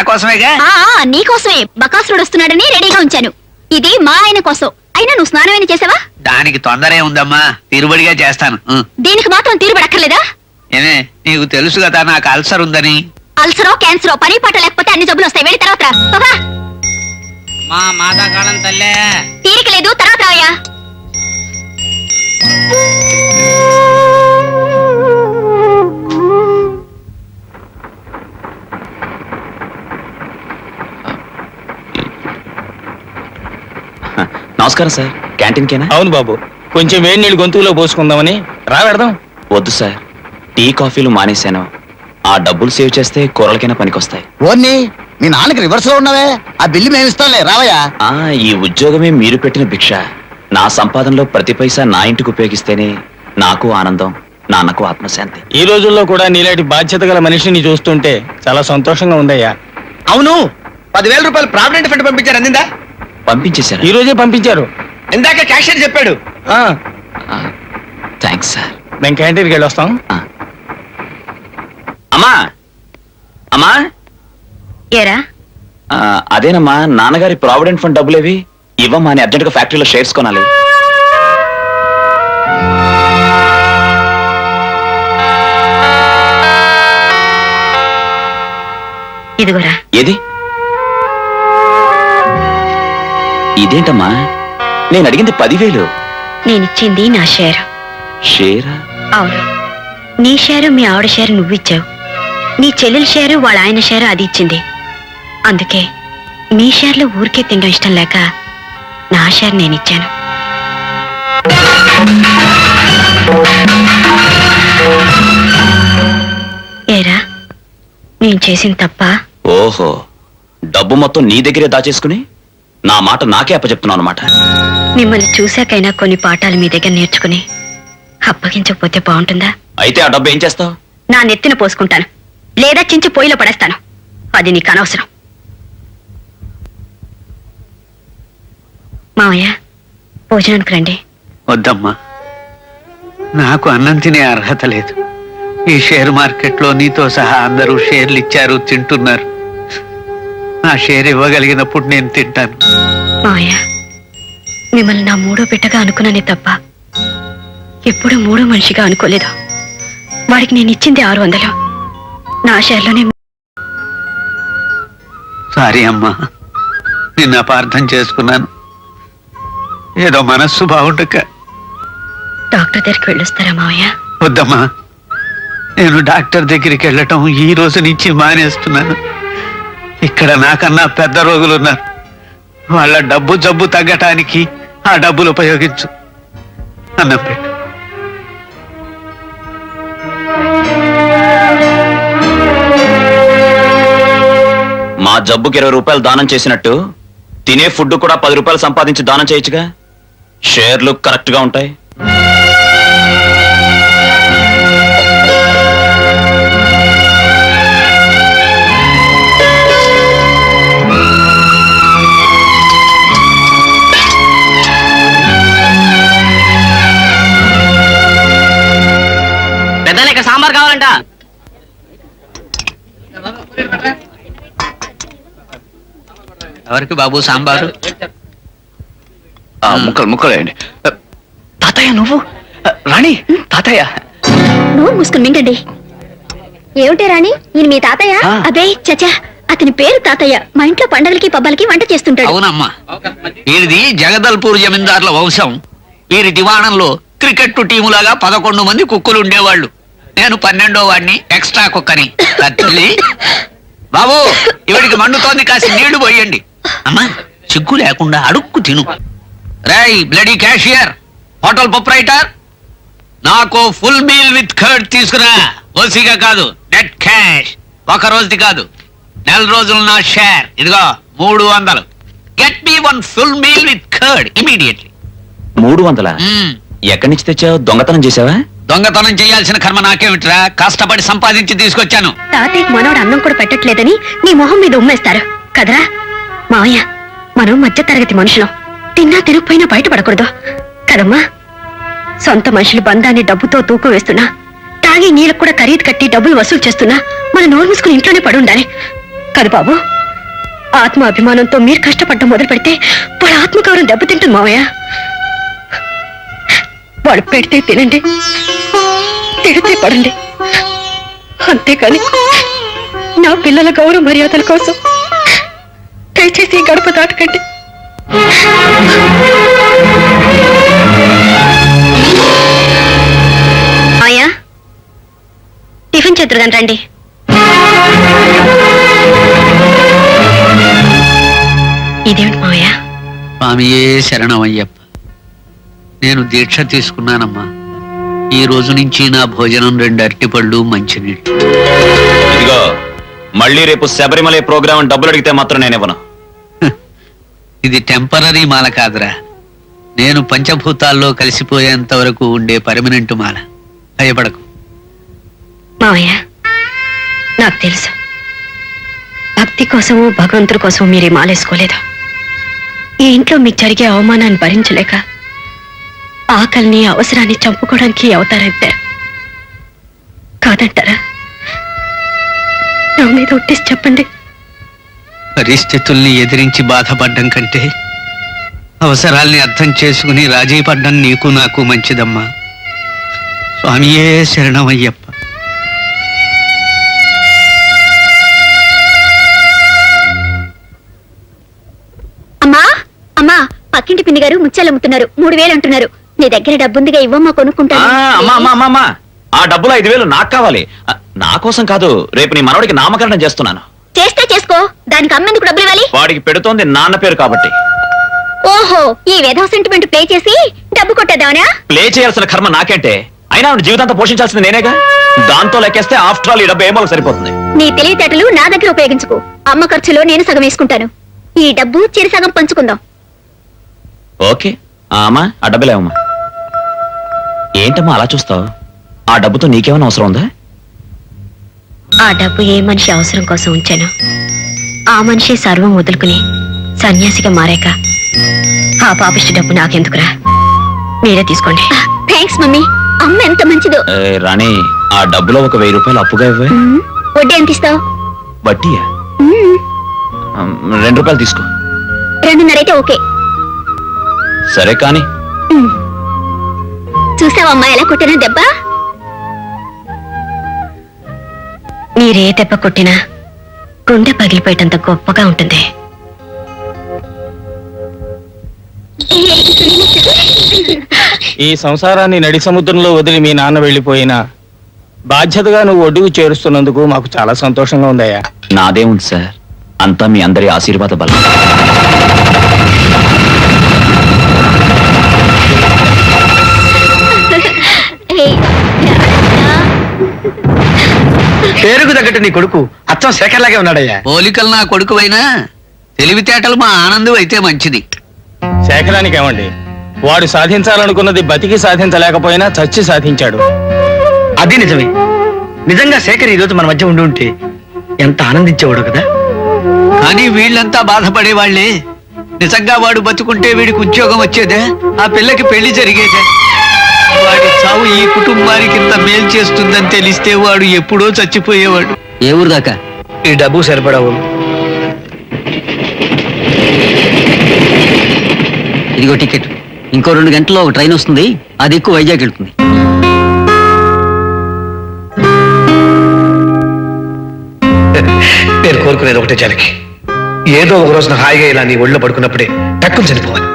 నా కోసమేగా ఆ ఆ, నీకోసమే. బకాసురుడు వస్తున్నాడని రెడీగా ఉంచాను. ఇది మా ఆయన కోసం. అయినా నువ్వు స్నానం ఏమైనా చేసావా? దానికి తొందరే ఉందమ్మా. తిరుబడిగా చేస్తాను. ఉం. దీనికి మాత్రం తీరుబడక్కర్లేదా? ఏమే నీకు తెలుసు కదా నాకు అల్సర్ ఉందని. అల్సరో క్యాన్సరో పని పాట లేకపోతే అన్ని జబ్బులు వస్తాయి. వెళ్ళి తర్వాత రా. బాబా మా మాతాకాలం తల్లే. తీరిక లేదు. తర్వాత రావయ్యా. నమస్కారం సార్. క్యాంటీన్కేనా? అవును బాబు. కొంచెం వేడి నీళ్ళు గొంతులో పోసుకుందామని. రా పెడదాం వద్దు సార్. టీ కాఫీలు మానేశాను. ఆ డబ్బులు సేవ్ చేస్తే కూరలకైనా పనికొస్తాయి. ఓన్ని మీ నాన్నకి రివర్స్లో ఉన్నావే. ఆ బిల్లు మేము ఇస్తాంలే. రావయ్యా. ఆ ఈ ఉద్యోగమే మీరు పెట్టిన భిక్ష. నా సంపాదనలో ప్రతి పైసా నా ఇంటికి ఉపయోగిస్తేనే నాకు ఆనందం నాన్నకు ఆత్మశాంతి. ఈ రోజుల్లో కూడా నీలాంటి బాధ్యత గల మనిషిని చూస్తుంటే చాలా సంతోషంగా ఉందయ్యా. అవును. పదివేల రూపాయలు ప్రావిడెంట్ ఫండ్ పంపించారు అందిందా? పంపించేశారా? ఈ రోజే పంపించారు. ఇందాక క్యాషియర్ చెప్పాడు. ఆ, థ్యాంక్స్ సార్ మేము క్యాంటీన్కి వెళ్ళి వస్తాం. అమ్మా. అమ్మా. ఏరా? అదేనమ్మా నాన్నగారి ప్రావిడెంట్ ఫండ్ డబ్బులేవి? ఇవ్వమ్మా అని అర్జెంట్గా ఫ్యాక్టరీలో షేర్స్ కొనాలి. ఇదిగోరా. ఏది? ఇదేంటమ్మా? నేను అడిగింది పదివేలు. నేనిచ్చింది నా షేరు. షేరా? అవును. నీ షేరు మీ ఆవిడ షేరు నువ్విచ్చావు. నీ చెల్లెల షేరు వాళ్ళ ఆయన షేరు అది ఇచ్చింది. అందుకే మీ షేర్లు ఊరికే తినడం ఇష్టం లేక నా షేర్ నేనిచ్చాను. ఏరా నేను చేసిన తప్ప? ఓహో డబ్బు మొత్తం నీ దగ్గరే దాచేసుకుని? నా మాట నాకే అప్పచెప్తున్నావు అనమాట మిమ్మల్ని చూశాకైనా కొన్ని పాఠాలు మీ దగ్గర నేర్చుకుని అప్పగించకపోతే బాగుంటుందా? అయితే ఆ డబ్బు ఏం చేస్తావు? నా నెత్తిన పోసుకుంటాను. లేదా చించి పొయ్యిలో పడేస్తాను. అది నీకు అనవసరం. మావయ్య భోజనానికి రండి. వద్దమ్మా. నాకు అన్నం తినే అర్హత లేదు. ఈ షేర్ మార్కెట్లో నీతో సహా అందరూ షేర్లు ఇచ్చారు తింటున్నారు. నా షేర్ ఇవ్వగలిగినప్పుడు నేను తింటాను. మావయ్య మిమ్మల్ని నా మూడో బిడ్డగా అనుకున్నానే తప్ప ఎప్పుడూ మూడో మనిషిగా అనుకోలేదు. వాడికి నేను ఇచ్చింది ఆరు వందలు. నా షేర్లోనే సారీ అమ్మా నిన్ను అపార్థం చేసుకున్నాను. ఏదో మనస్సు బాగుండక. డాక్టర్ దగ్గరికి వెళ్ళొస్తారా మావయ్య? వద్దమ్మా నేను డాక్టర్ దగ్గరికి వెళ్ళటం ఈ రోజు నుంచి మానేస్తున్నాను. ఇక్కడ నాకన్నా పెద్ద రోగులు ఉన్నారు వాళ్ళ డబ్బు జబ్బు తగ్గటానికి ఆ డబ్బులు ఉపయోగించు. అన్నం పెట్టు. మా జబ్బుకి ఇరవై రూపాయలు దానం చేసినట్టు తినే ఫుడ్ కూడా పది రూపాయలు సంపాదించి దానం చేయొచ్చుగా? షేర్లు కరెక్ట్గా ఉంటాయి. ఎవరికి బాబు సాంబారు? ఆ, ముక్కలు ముక్కలు వేయండి. తాతయ్య నువ్వు? రాణి తాతయ్య. నోరు మూసుకుని మింగండి. ఏమిటి రాణి? ఈయన మీ తాతయ్య. అదే చచా. అతని పేరు తాతయ్య. మా ఇంట్లో పండగలకి పబ్బాలకి వంట చేస్తుంటాడు. అవునమ్మా. వీరిది జగదల్పూర్ జమీందార్ల వంశం. వీరి దివాణంలో క్రికెట్ టీములాగా పదకొండు మంది కుక్కలు ఉండేవాళ్ళు నేను పన్నెండో వాడిని ఎక్స్ట్రా కుక్కని. తల్లి. బాబు ఇవిడికి మండుతోంది కాసి నీళ్ళు పోయండి. అమ్మా సిగ్గు లేకుండా అడుక్కు తిను. రై బ్లడీ క్యాషియర్ హోటల్ ప్రొపరైటర్ నాకు ఫుల్ మీల్ విత్ కర్డ్ తీసుకురా. ఓసిగా కాదు నెట్ క్యాష్ ఒక రోజుది కాదు. నెల రోజులు నా షేర్ ఇదిగో మూడు వందలు. Get me one full meal with curd immediately మూడు వందల? ఎక్కడి నుంచి తెచ్చావు? దొంగతనం చేసావా దొంగతనం చేయాల్సిన కర్మ నాకేమిట్రా? కష్టపడి సంపాదించి తీసుకొచ్చాను. తాతయ్యకి మనోడు అన్నం కూడా పెట్టట్లేదని నీ మొహం మీద ఉమ్మేస్తారు. కదరా? మావయ్య మనం మధ్య తరగతి మనుషులం. తిన్నా తిరుగుపోయినా బయటపడకూడదు. కదమ్మా సొంత మనుషులు బంధాన్ని డబ్బుతో తూకు వేస్తున్నా తాగి నీళ్ళకు కూడా ఖరీదు కట్టి డబ్బులు వసూలు చేస్తున్నా మన నోరు మూసుకుని ఇంట్లోనే పడి ఉండాలి. కాదు బాబు ఆత్మాభిమానంతో మీరు కష్టపడడం మొదలు పెడితే వాళ్ళ ఆత్మగౌరవం దెబ్బతింటుంది మావయ్య. వాళ్ళు పెడితే తినండి తిడితే పడండి. అంతేకాని నా పిల్లల గౌరవ మర్యాదల కోసం దయచేసి గడప దాటకండి. మాయా టిఫిన్ చేతురుగాని రండి. ఇదేమిటి మావయ్య స్వామియే శరణమయ్యప్ప. నేను దీక్ష తీసుకున్నానమ్మా. ఈ రోజు నుంచి నా భోజనం రెండు అరటిపళ్ళు మంచినీళ్ళు. ఇదిగో మళ్ళీ రేపు శబరిమల ప్రోగ్రామ్ డబ్బులు అడిగితే మాత్రం నేను ఇవ్వను. ఇది టెంపరీ మాల కాదురా. నేను పంచభూతాల్లో కలిసిపోయేంత వరకు ఉండే పర్మనెంట్ మాల. భయపడకు. మావయ్య నాకు తెలుసు. భక్తి కోసము భగవంతుడి కోసం మీరు ఈ మాలేసుకోలేదు? ఈ ఇంట్లో మీకు జరిగే అవమానాన్ని భరించలేక ఆకలిని అవసరాన్ని చంపుకోవడానికి ఈ కాదంటారా? నా మీద ఒట్టేసి చెప్పండి. పరిస్థితుల్ని ఎదిరించి బాధపడ్డం కంటే అవసరాల్ని అర్థం చేసుకుని రాజీ పడ్డం నీకు నాకు మంచిదమ్మా. స్వామియే శరణమయ్యప్ప. అమ్మా అమ్మా పక్కింటి పిన్ని గారు ముత్యాలు అమ్ముతున్నారు మూడు వేలు అంటున్నారు. నీ దగ్గర డబ్బుందిగా ఇవ్వమ్మా ఆ, కొనుక్కుంటాను అమ్మా అమ్మా అమ్మా అమ్మా. ఆ డబ్బులు ఐదు వేలు నాకు కావాలి. ఆ, నా కోసం కాదు రేపు నీ మనవడికి నామకరణం చేస్తున్నాను. చేస్తే చేసుకో. దానికి అమ్మేందుకు డబ్బులు ఇవ్వాలి? వాడికి పెడుతోంది నాన్న పేరు కాబట్టి. ఓహో ఈ వేధవ సెంటిమెంట్ ప్లే చేసి డబ్బు కొట్టేద్దామనా? ప్లే చేయాల్సిన కర్మ నాకేంటే? అయినా ఆవిడ జీవితాంతం పోషించాల్సింది నేనేగా? దాంతో లెక్కేస్తే ఆఫ్టర్ ఆల్ ఈ డబ్బు ఏమో సరిపోతుంది? నీ తెలివితేటలు నా దగ్గర ఉపయోగించుకో. అమ్మ ఖర్చులో నేను సగం వేసుకుంటాను. ఈ డబ్బు చిరు సగం పంచుకుందాం. ఓకే. అమ్మా ఆ డబ్బులేవమ్మా ఏంటమ్మా అలా చూస్తావు? ఆ డబ్బుతో నీకేమైనా అవసరం ఉందా? ఆ డబ్బు ఏ మనిషి అవసరం కోసం ఉంచాను ఆ మనిషి సర్వం వదులుకుని సన్యాసిగా మారాక ఆ పాపిష్టి డబ్బు నాకెందుకురా? మీరే తీసుకోండి. Thanks mummy. అమ్మ ఎంత మంచిదో. రాణి ఆ డబ్బులో ఒక వెయ్యి రూపాయలు అప్పుగా ఇవ్వే. వడ్డీ ఎంత ఇస్తావు? వడ్డీయా? ఉమ్, రెండు రూపాయలు తీసుకో. రెండున్నర అయితే ఓకే. సరే కానీ. చూసావమ్మా ఎలా కొట్టినా దెబ్బ? మీరే దెబ్బ కొట్టినా గుండె పగిలిపోయేటంత గొప్పగా ఉంటుంది. ఈ సంసారాన్ని నడి సముద్రంలో వదిలి మీ నాన్న వెళ్ళిపోయినా బాధ్యతగా నువ్వు ఒడ్డుకు చేరుస్తున్నందుకు మాకు చాలా సంతోషంగా ఉందయ్యా. నాదేముంది సార్? అంతా మీ అందరి ఆశీర్వాద బలం. తగ్గట్టు నీ కొడుకు అచ్చం శేఖర్లాగే ఉన్నాడయ్యా. పోలికలు నా కొడుకువైనా తెలివితేటలు మా ఆనందం అయితే మంచిది. శేఖరానికి ఏమండి వాడు సాధించాలనుకున్నది బతికి సాధించలేకపోయినా చచ్చి సాధించాడు. అది నిజమే. నిజంగా శేఖర్ ఈ రోజు మన మధ్య ఉండి ఉంటే ఎంత ఆనందించేవాడు కదా? కానీ వీళ్ళంతా బాధపడేవాళ్ళే నిజంగా వాడు బతుకుంటే వీడికి ఉద్యోగం వచ్చేదే ఆ పిల్లకి పెళ్ళి జరిగేదే. వాడి చావు ఈ కుటుంబానికి ఇంత మేలు చేస్తుందని తెలిస్తే వాడు ఎప్పుడో చచ్చిపోయేవాడు. ఏ ఊరు దాకా? ఈ డబ్బు సరిపడవు ఇదిగో టికెట్. ఇంకో రెండు గంటల్లో ఒక ట్రైన్ వస్తుంది. అది ఎక్కువ వైజాగ్ వెళ్తుంది. నేను కోరుకునేది ఒకటే చాలకి ఏదో ఒక రోజున హాయిగా ఇలా నీ ఒళ్ళో పడుకున్నప్పుడే టక్కుని చనిపోవాలి.